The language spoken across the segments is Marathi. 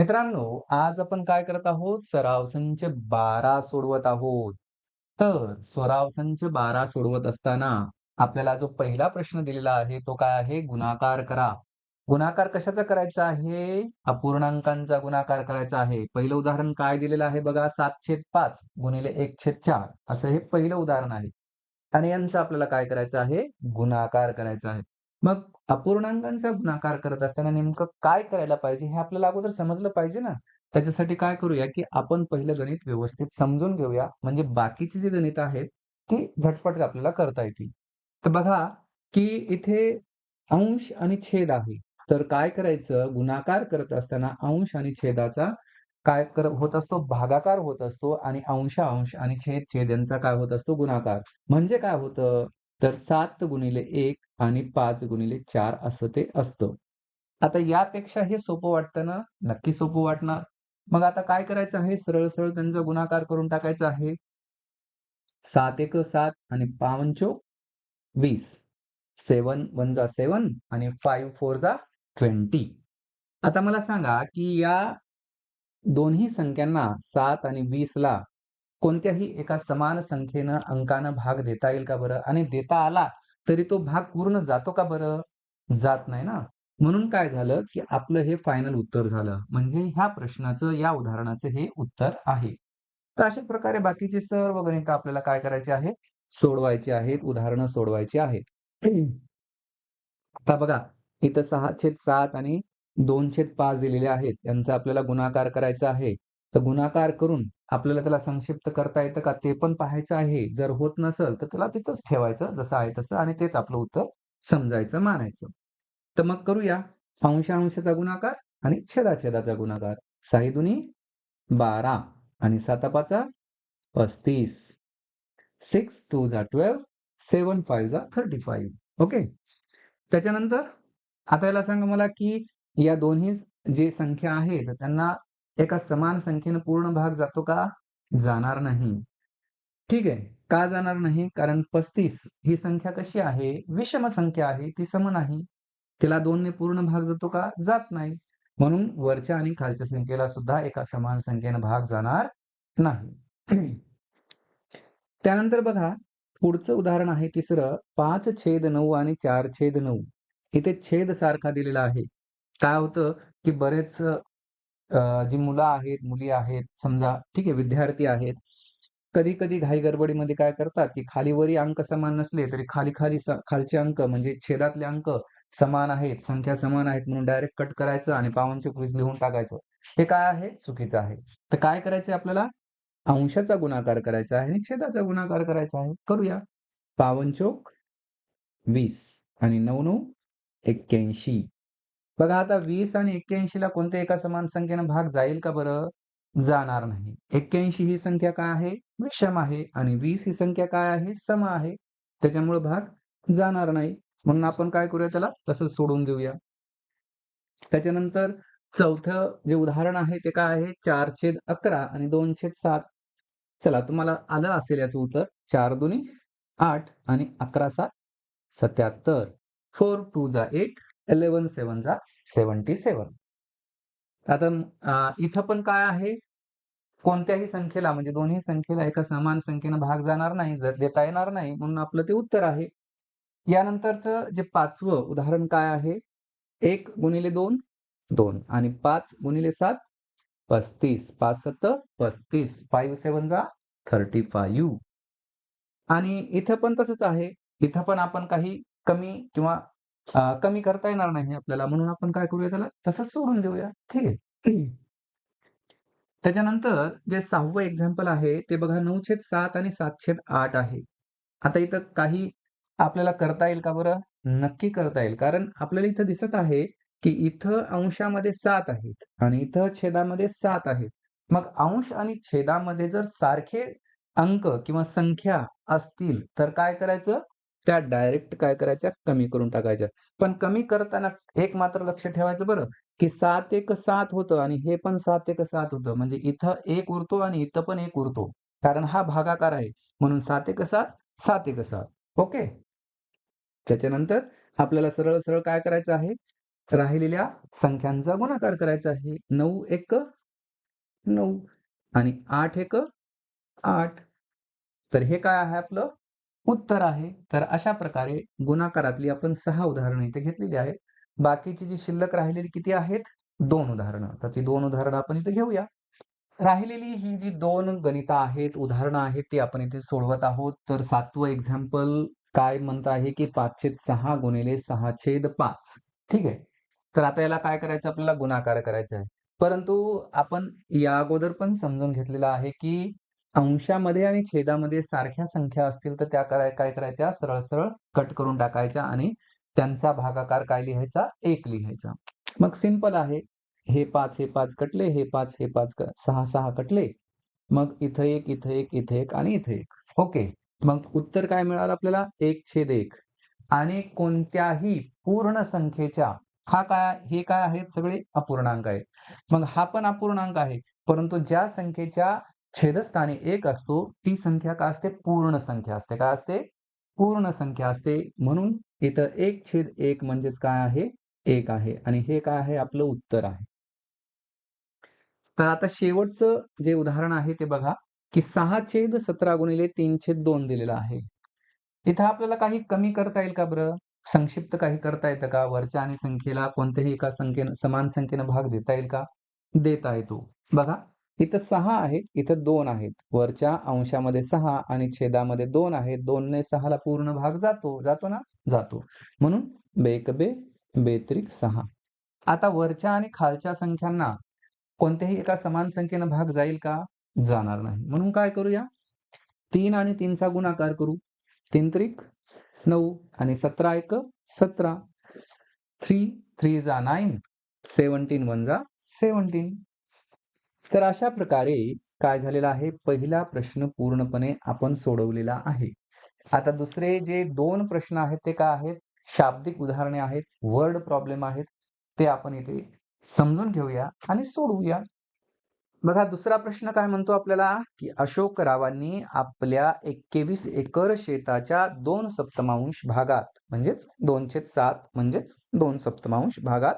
मित्रांनो, आज आपण काय करत आहोत? सराव संच 12 सोडवत आहोत. तर सराव संच 12 सोडवत असताना आपल्याला जो पहिला प्रश्न दिलेला आहे, तो काय आहे? गुणाकार करा. गुणाकार कशाचा करायचा आहे? अपूर्णांकांचा गुणाकार करायचा आहे. पहिलं उदाहरण काय दिलेलं आहे बघा, 7/5 गुणिले 1/4 असं हे पहिलं उदाहरण आहे. आणि यांचं आपल्याला काय करायचं आहे? गुणाकार करायचा आहे. मग अपूर्णांकांचा गुणाकार करत असताना नेमकं काय करायला पाहिजे हे आपल्याला अगोदर समजलं पाहिजे ना. त्याच्यासाठी काय करूया, की आपण पहिलं गणित व्यवस्थित समजून घेऊया. म्हणजे बाकीची जी गणित आहेत, ती झटपट आपल्याला करता येतील. तर बघा, की इथे अंश आणि छेद आहे. तर काय करायचं? गुणाकार करत असताना अंश आणि छेदाचा काय कर होत असतो? भागाकार होत असतो आणि अंश-अंश आणि छेद-छेद यांचा काय होत असतो? गुणाकार. म्हणजे काय होतं? तर सात गुणिले एक आणि पाच गुणिले चार असं ते असतं. आता यापेक्षा हे सोपं वाटतं ना? नक्की सोपं वाटणार. मग आता काय करायचं आहे? सरळ-सरळ त्यांचा गुणाकार करून टाकायचा आहे. सात एक सात आणि पावन चो वीस सेवन वन जा सेवन आणि फाईव्ह फोर जा 20. आता मला सांगा, की या दोन्ही संख्यांना सात आणि वीस ला कोणत्याही एका समान संख्येनं अंकानं भाग देता येईल का बरं? आणि देता आला तरी तो भाग पूर्ण जातो का बरं? जात नाही ना. म्हणून काय झालं, की आपलं हे फायनल उत्तर झालं. म्हणजे ह्या प्रश्नाचं, या उदाहरणाचं हे उत्तर आहे. तर अशा प्रकारे बाकीचे सर्व गणित आपल्याला काय करायचे आहे? सोडवायचे आहेत, उदाहरणं सोडवायची आहेत. आता बघा, इथं 6/7 आणि 2/5 दिलेले आहेत. यांचा आपल्याला गुणाकार करायचा आहे. तर गुणाकार करून आपल्याला त्याला संक्षिप्त करता येतं का? ते पण पाहायचं आहे. जर होत नसेल, तर त्याला तिथंच ठेवायचं जसं आहे तसं आणि तेच आपलं उत्तर समजायचं, मानायचं. तर मग करूया. अंशांशाचा गुणाकार आणि छेदा-छेदाचा गुणाकार. साई दुनी 12 आणि सातापाचा पस्तीस सिक्स टू झा ट्वेल्व सेवन फाईव्ह झा थर्टी फाईव्ह ओके. त्याच्यानंतर आता याला सांगा मला, की या दोन्ही जे संख्या आहेत, तर त्यांना एका समान संख्येनं पूर्ण भाग जातो का? जाणार नाही. ठीक आहे. का जाणार नाही? कारण 35 ही संख्या कशी आहे? विषम संख्या आहे. ती सम नाही. तिला दोनने पूर्ण भाग जातो का? जात नाही. म्हणून वरच्या आणि खालच्या संख्येला सुद्धा एका समान संख्येनं भाग जाणार नाही. त्यानंतर बघा, पुढचं उदाहरण आहे तिसरं 5/9 आणि 4/9. इथे छेद सारखा दिलेला आहे. काय होतं, की बरेच अ, जी मुलं आहेत, मुली आहेत, समजा ठीक आहे, विद्यार्थी आहेत. कधी-कधी घाई-गडबडीमध्ये काय करतात, की खाली-वरी अंक समान नसले, तरी खाली-खाली स खालचे अंक म्हणजे छेदातले अंक समान आहेत, संख्या समान आहेत म्हणून डायरेक्ट कट करायचं आणि पावनचे क्विज लिहून टाकायचं. हे काय आहे? चुकीचं आहे. तर काय करायचंय आपल्याला? अंशाचा गुणाकार करायचा आहे आणि छेदाचा गुणाकार करायचा आहे. करूया. 52 चोक 20 आणि 9-9 81. बघा आता वीस आणि 81 ला कोणत्या एका समान संख्येनं भाग जाईल का बरं? जाणार नाही. 81 ही संख्या काय आहे? विषम आहे आणि वीस ही संख्या काय आहे? सम आहे. त्याच्यामुळे भाग जाणार नाही. म्हणून आपण काय करूया त्याला तसंच सोडून देऊया. त्याच्यानंतर चौथं जे उदाहरण आहे ते काय आहे? 4/11 आणि 2/7. चला तुम्हाला आलं असेल याचं उत्तर. चार दोन्ही आठ आणि 11 7 77. 4 टू जा एट 11 7 जा 77. आता इथं पण काय आहे? कोणत्याही संख्येला म्हणजे दोन्ही संख्येला एका समान संख्येनं भाग जाणार नाही, जर देता येणार नाही म्हणून आपलं ते उत्तर आहे. यानंतरचं जे पाचवं उदाहरण काय आहे? एक गुणिले 2, 2 आणि पाच गुणिले 7, 35. 5 7 35. 5 7 जा 35. आणि इथं पण तसंच आहे. इथं पण आपण काही कमी किंवा अ, कमी करता येणार नाही आपल्याला म्हणून आपण काय करूया त्याला तसंच सोडून देऊया. ठीक आहे. त्याच्यानंतर जे 6वं एक्झाम्पल आहे ते बघा 9/7 आणि 7/8 आहे. आता इथं काही आपल्याला करता येईल का बरं? नक्की करता येईल. कारण आपल्याला इथं दिसत आहे, की इथं अंशामध्ये 7 आहेत आणि इथं छेदामध्ये 7 आहेत. मग अंश आणि छेदामध्ये जर सारखे अंक किंवा संख्या असतील, तर काय करायचं? त्या डायरेक्ट काय करायच्या? कमी करून टाकायच्या. पण कमी करताना एक मात्र लक्ष ठेवायचं बरं, की सात एक सात होतं आणि हे पण सात एक सात होतं. म्हणजे इथं एक उरतो आणि इथं पण एक उरतो. कारण हा भागाकार आहे. म्हणून सात एक 7, 7 एक सात ओके. त्याच्यानंतर आपल्याला सरळ-सरळ काय करायचं आहे? राहिलेल्या संख्यांचा गुणाकार करायचा आहे नऊ एक नऊ आणि आठ एक आठ तर हे काय आहे आपलं उत्तर आहे. तर अशा प्रकारे गुणाकारातली आपण सहा उदाहरणं इथे घेतलेली आहेत. बाकीची जी शिल्लक राहिलेली किती आहेत? दोन उदाहरणं. तर ती दोन उदाहरणं आपण इथे घेऊया. राहिलेली ही जी दोन गणितं आहेत उदाहरणं आहेत ती आपण इथे सोडवत आहोत. तर सातवं एक्झाम्पल काय म्हणत आहे की पाच छेद सहा गुणिले सहा छेद पाच. ठीक आहे? तर आता याला काय करायचं? आपल्याला गुणाकार करायचा आहे. परंतु आपण या अगोदर पण समजून घेतलेलं आहे की अंशामध्ये आणि छेदामध्ये सारख्या संख्या असतील तर त्या कराय काय करायच्या? सरळ सरळ कट करून टाकायच्या आणि त्यांचा भागाकार काय लिहायचा? एक लिहायचा. मग सिंपल आहे. हे पाच हे पाच कटले हे पाच हे पाच सहा सहा कटले. मग इथं एक इथं एक इथं एक आणि इथं एक. ओके. मग उत्तर काय मिळालं आपल्याला? एक छेद एक. आणि कोणत्याही पूर्ण संख्येच्या हा काय हे काय आहेत सगळे? अपूर्णांक आहेत. मग हा पण अपूर्णांक आहे. परंतु ज्या संख्येच्या छेदस्थानी एक असतो ती संख्या काय असते? पूर्ण संख्या असते. काय असते? पूर्ण संख्या असते. म्हणून इथं एक छेद एक म्हणजेच काय आहे? एक आहे. आणि हे काय आहे? आपलं उत्तर आहे. तर आता शेवटचं जे उदाहरण आहे ते बघा की सहा छेद सतरा गुणिले तीन छेद दोन दिलेलं आहे. इथं आपल्याला काही कमी करता येईल का बरं? संक्षिप्त काही करता येतं का? वरच्या आणि संख्येला कोणत्याही एका संख्येनं समान संख्येनं भाग देता येईल का? देता येतो. बघा. इथं सहा आहेत इथं दोन आहेत. वरच्या अंशामध्ये सहा आणि छेदामध्ये दोन आहेत. दोनने सहाला पूर्ण भाग जातो जातो ना? जातो. म्हणून बेक बे बेत्रिक सहा. आता वरच्या आणि खालच्या संख्यांना कोणत्याही एका समान संख्येनं भाग जाईल का? जाणार नाही. म्हणून काय करूया? तीन आणि तीनचा गुणाकार करू. तीन त्रिक नऊ आणि सतरा एक सतरा. थ्री थ्री जा नाईन. सेवन्टीन वन जा सेवन्टीन. तर अशा प्रकारे काय झालेलं आहे? पहिला प्रश्न पूर्णपणे आपण सोडवलेला आहे. आता दुसरे जे दोन प्रश्न आहेत ते काय आहेत? शाब्दिक उदाहरणे आहेत वर्ड प्रॉब्लेम आहेत ते आपण इथे समजून घेऊया आणि सोडवूया. बघा दुसरा प्रश्न काय म्हणतो आपल्याला? की अशोक रावांनी आपल्या एक्केवीस एकर शेताच्या दोन सप्तमांश भागात म्हणजेच दोनशे सात म्हणजेच दोन सप्तमांश भागात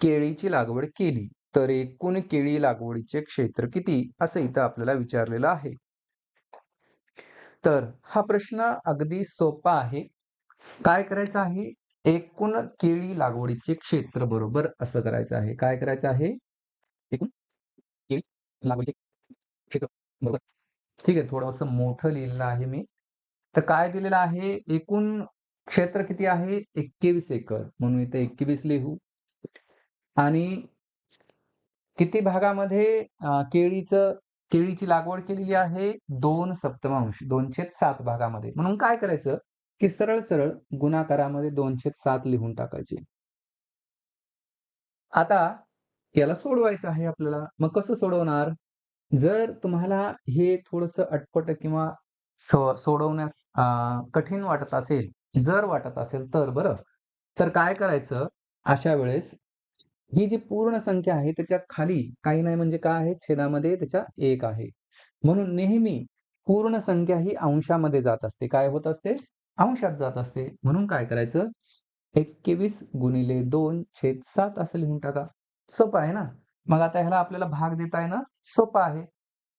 केळीची लागवड केली. तर एकूण केळी लागवडीचे क्षेत्र किती? असं इथं आपल्याला विचारलेलं आहे. तर हा प्रश्न अगदी सोपा आहे. काय करायचं आहे? एकूण केळी लागवडीचे क्षेत्र बरोबर असं करायचं आहे. काय करायचं आहे? एकूण केळी लागवडीचे क्षेत्र बरोबर. ठीक आहे थोडंसं मोठं लिहिलेलं आहे मी. तर काय दिलेलं आहे? एकूण क्षेत्र किती आहे? एक्केवीस एकर. म्हणून इथे एक्केवीस लिहू. आणि किती भागामध्ये अं, केळीचं केळीची लागवड केलेली आहे? दोन सप्तमांश दोनशे सात भागामध्ये. म्हणून काय करायचं की सरळ सरळ गुणाकारामध्ये दोनशे सात लिहून टाकायचे. आता याला सोडवायचं आहे आपल्याला. मग कसं सोडवणार? जर तुम्हाला हे थोडस अटपट किंवा सो- सोडवण्यास कठीण वाटत असेल जर वाटत असेल तर बरं. तर काय करायचं? अशा वेळेस ही जी पूर्ण संख्या आहे त्याच्याखाली काही नाही म्हणजे काय आहे? छेदामध्ये त्याच्या एक आहे. म्हणून नेहमी पूर्ण संख्या ही अंशामध्ये जात असते. काय होत असते? अंशात जात असते. म्हणून काय करायचं? एक्केवीस गुणिले दोन छेद सात असं लिहून टाका. सोपं आहे ना? मग आता ह्याला आपल्याला भाग देता येणं सोपं आहे.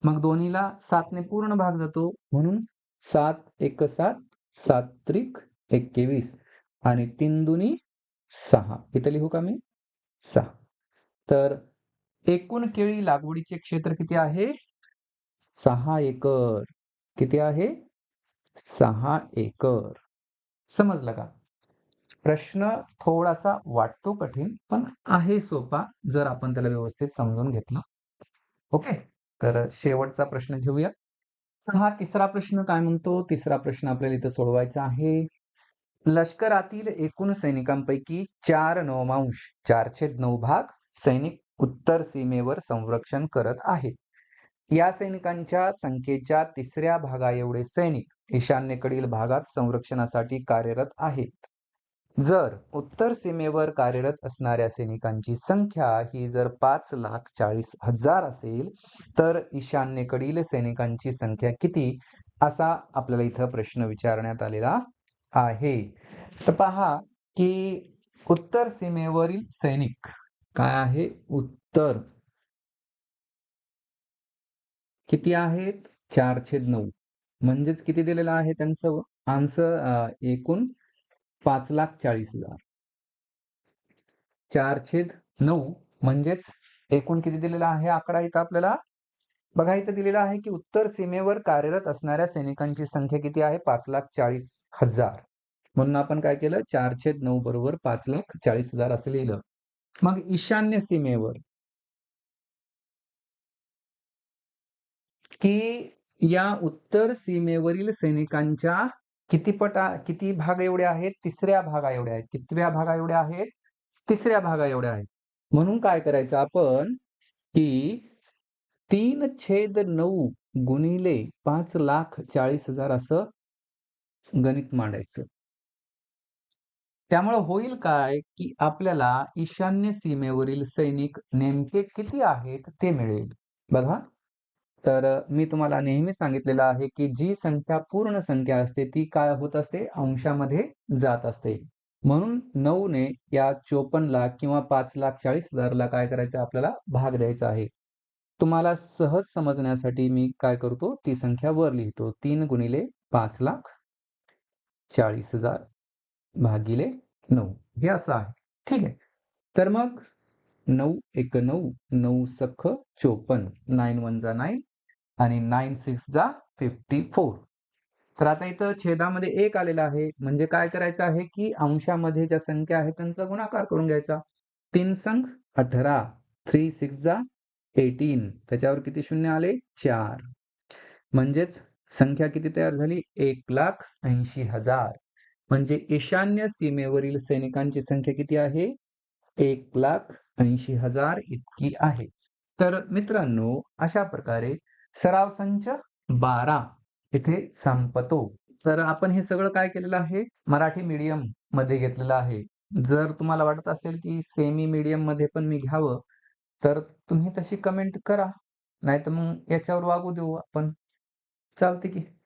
मग दोन्हीला सातने पूर्ण भाग जातो. म्हणून सात एक सात सात त्रिक एक्केवीस आणि तीन दुनी सहा. इथं लिहू का मी? सहा तर एकूण केळी लागवडीचे क्षेत्र किती आहे? सहा एकर. किती आहे? सहा एकर. समजलं का? प्रश्न थोडासा वाटतो कठीण पण आहे सोपा जर आपण त्याला व्यवस्थित समजून घेतला. ओके? तर शेवटचा प्रश्न घेऊया. हा तिसरा प्रश्न काय म्हणतो? तिसरा प्रश्न आपल्याला इथं सोडवायचा आहे. लष्करातील एकूण सैनिकांपैकी चार नवमांश चारशे नऊ भाग सैनिक उत्तर सीमेवर संरक्षण करत आहेत. या सैनिकांच्या संख्येच्या तिसऱ्या भागा एवढे सैनिक ईशान्येकडील भागात संरक्षणासाठी कार्यरत आहेत. जर उत्तर सीमेवर कार्यरत असणाऱ्या सैनिकांची संख्या ही जर पाच लाख चाळीस हजार असेल तर ईशान्येकडील सैनिकांची संख्या किती? असा आपल्याला इथं प्रश्न विचारण्यात आलेला आहे. तर पहा की उत्तर सीमेवरील सैनिक काय आहे? उत्तर किती आहेत? चार छेद नऊ. म्हणजेच किती दिलेलं आहे त्यांचं? आन्सर एकूण पाच लाख चाळीस हजार. चार छेद नऊ म्हणजेच एकूण किती दिलेला आहे आकडा इथं आपल्याला? बघा इथं दिलेलं आहे की उत्तर सीमेवर कार्यरत असणाऱ्या सैनिकांची संख्या किती आहे? पाच लाख चाळीस हजार. म्हणून आपण काय केलं? चारशे नऊ बरोबर पाच लाख चाळीस हजार असं लिहिलं. मग ईशान्य सीमेवर की या उत्तर सीमेवरील सैनिकांच्या किती पटा किती भाग एवढे आहेत? तिसऱ्या भागा एवढ्या आहेत. कितव्या भागा एवढ्या आहेत? तिसऱ्या भागा एवढ्या आहेत. म्हणून काय करायचं आपण की तीन छेद नऊ गुणिले पाच लाख चाळीस हजार असं गणित मांडायचं. त्यामुळे होईल काय की आपल्याला ईशान्य सीमेवरील सैनिक नेमके किती आहेत ते मिळेल. बघा. तर मी तुम्हाला नेहमी सांगितलेलं आहे की जी संख्या पूर्ण संख्या असते ती काय होत असते? अंशामध्ये जात असते. म्हणून नऊने या चोपन्नला किंवा पाच लाख चाळीस हजारला काय करायचं? आपल्याला भाग द्यायचा आहे. तुम्हाला सहज समजण्यासाठी मी काय करतो? ती संख्या वर लिहितो. तीन गुणिले पाच लाख चाळीस हजार भागिले नऊ. हे असं आहे. ठीक आहे. तर मग नऊ एक नऊ नऊ सख चोपन्न नाईन वन जा नाईन आणि नाईन सिक्स जा फिफ्टी फोर. तर आता इथं छेदामध्ये एक आलेला आहे. म्हणजे काय करायचं आहे की अंशामध्ये ज्या संख्या आहेत त्यांचा गुणाकार करून घ्यायचा. तीन संख अठरा. थ्री सिक्स जा एटीन. त्याच्यावर किती शून्य आले? चार. म्हणजेच संख्या किती तयार झाली? एक लाख ऐंशी हजार. म्हणजे ईशान्य सीमेवरील सैनिकांची संख्या किती आहे? एक लाख ऐंशी हजार इतकी आहे. तर मित्रांनो अशा प्रकारे सराव संच बारा इथे संपतो. तर आपण हे सगळं काय केलेलं आहे? मराठी मीडियममध्ये घेतलेलं आहे. जर तुम्हाला वाटत असेल की सेमी मीडियममध्ये पण मी घ्यावं तर तुम्ही तशी कमेंट करा. नाही तर मग याच्यावर वागू देऊ आपण. चालते की.